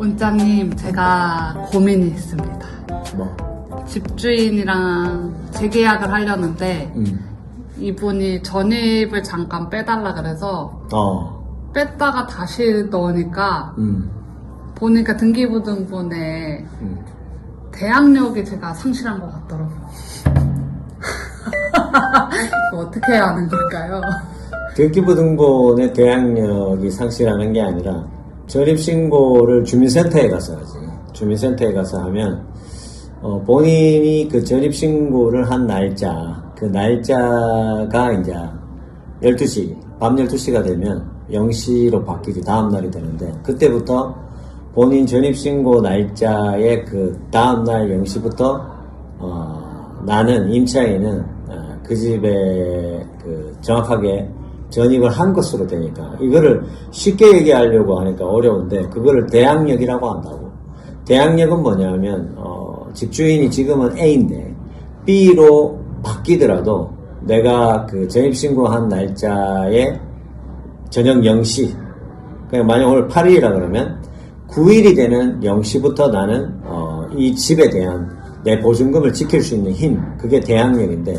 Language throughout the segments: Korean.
원장님, 제가 고민이 있습니다. 뭐, 집주인이랑 재계약을 하려는데, 음, 이분이 전입을 잠깐 빼달라 그래서, 어, 뺐다가 다시 넣으니까, 음, 보니까 등기부등본에 음. 대항력이 제가 상실한 것 같더라고요. 이거 어떻게 해야 하는 걸까요? 등기부등본의 대항력이 상실하는 게 아니라 전입신고를 주민센터에 가서 하지. 주민센터에 가서 하면 어, 본인이 그 전입신고를 한 날짜, 그 날짜가 이제 12시, 밤 12시가 되면 0시로 바뀌지 다음날이 되는데 그때부터 본인 전입신고 날짜의 그 다음날 0시부터 어, 나는 임차인은 어, 그 집에 그 정확하게 전입을 한 것으로 되니까 이거를 쉽게 얘기하려고 하니까 어려운데 그거를 대항력이라고 한다고. 대항력은 뭐냐면 어, 집주인이 지금은 A인데 B로 바뀌더라도 내가 그 전입신고한 날짜에 저녁 0시 그냥 만약 오늘 8일이라 그러면 9일이 되는 0시부터 나는 어, 이 집에 대한 내 보증금을 지킬 수 있는 힘 그게 대항력인데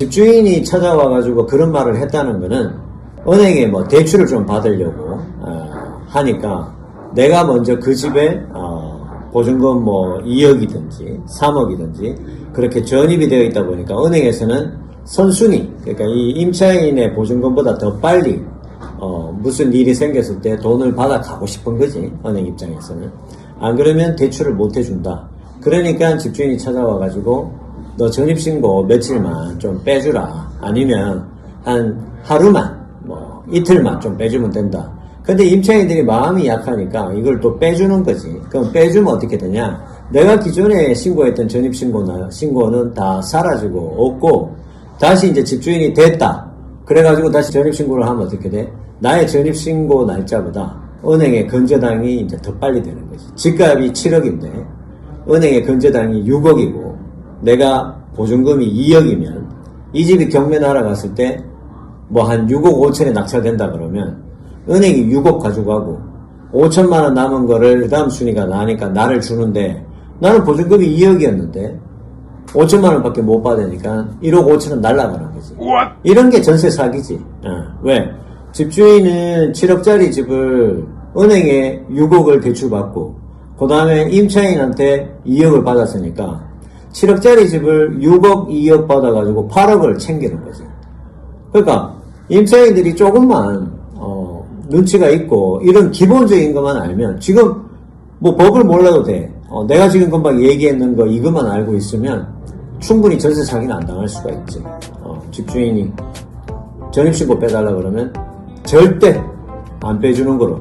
집주인이 찾아와가지고 그런 말을 했다는 거는 은행에 뭐 대출을 좀 받으려고 어, 하니까 내가 먼저 그 집에 어, 보증금 뭐 2억이든지 3억이든지 그렇게 전입이 되어 있다 보니까 은행에서는 선순위 그러니까 이 임차인의 보증금보다 더 빨리 어, 무슨 일이 생겼을 때 돈을 받아 가고 싶은 거지, 은행 입장에서는. 안 그러면 대출을 못 해준다. 그러니까 집주인이 찾아와 가지고, 너 전입신고 며칠만 좀 빼주라. 아니면 한 하루만, 뭐, 이틀만 좀 빼주면 된다. 근데 임차인들이 마음이 약하니까 이걸 또 빼주는 거지. 그럼 빼주면 어떻게 되냐? 내가 기존에 신고했던 전입신고나, 신고는 다 사라지고 없고, 다시 이제 집주인이 됐다. 그래가지고 다시 전입신고를 하면 어떻게 돼? 나의 전입신고 날짜보다 은행의 건저당이 이제 더 빨리 되는 거지. 집값이 7억인데 은행의 건저당이 6억이고 내가 보증금이 2억이면 이 집이 경매 날아갔을 때 뭐 한 6억 5천에 낙찰된다 그러면 은행이 6억 가져가고 5천만 원 남은 거를 그 다음 순위가 나니까 나를 주는데 나는 보증금이 2억이었는데 5천만 원밖에 못 받으니까 1억 5천은 날라가는 거지. 이런 게 전세 사기지. 어, 왜? 집주인은 7억짜리 집을 은행에 6억을 대출받고 그 다음에 임차인한테 2억을 받았으니까 7억짜리 집을 6억, 2억 받아가지고 8억을 챙기는 거지. 그러니까 임차인들이 조금만 어, 눈치가 있고 이런 기본적인 것만 알면 지금 뭐 법을 몰라도 돼. 어, 내가 지금 금방 얘기했는 거 이것만 알고 있으면 충분히 전세 사기는 안 당할 수가 있지. 어, 집주인이 전입신고 빼달라 그러면 절대 안 빼주는 거로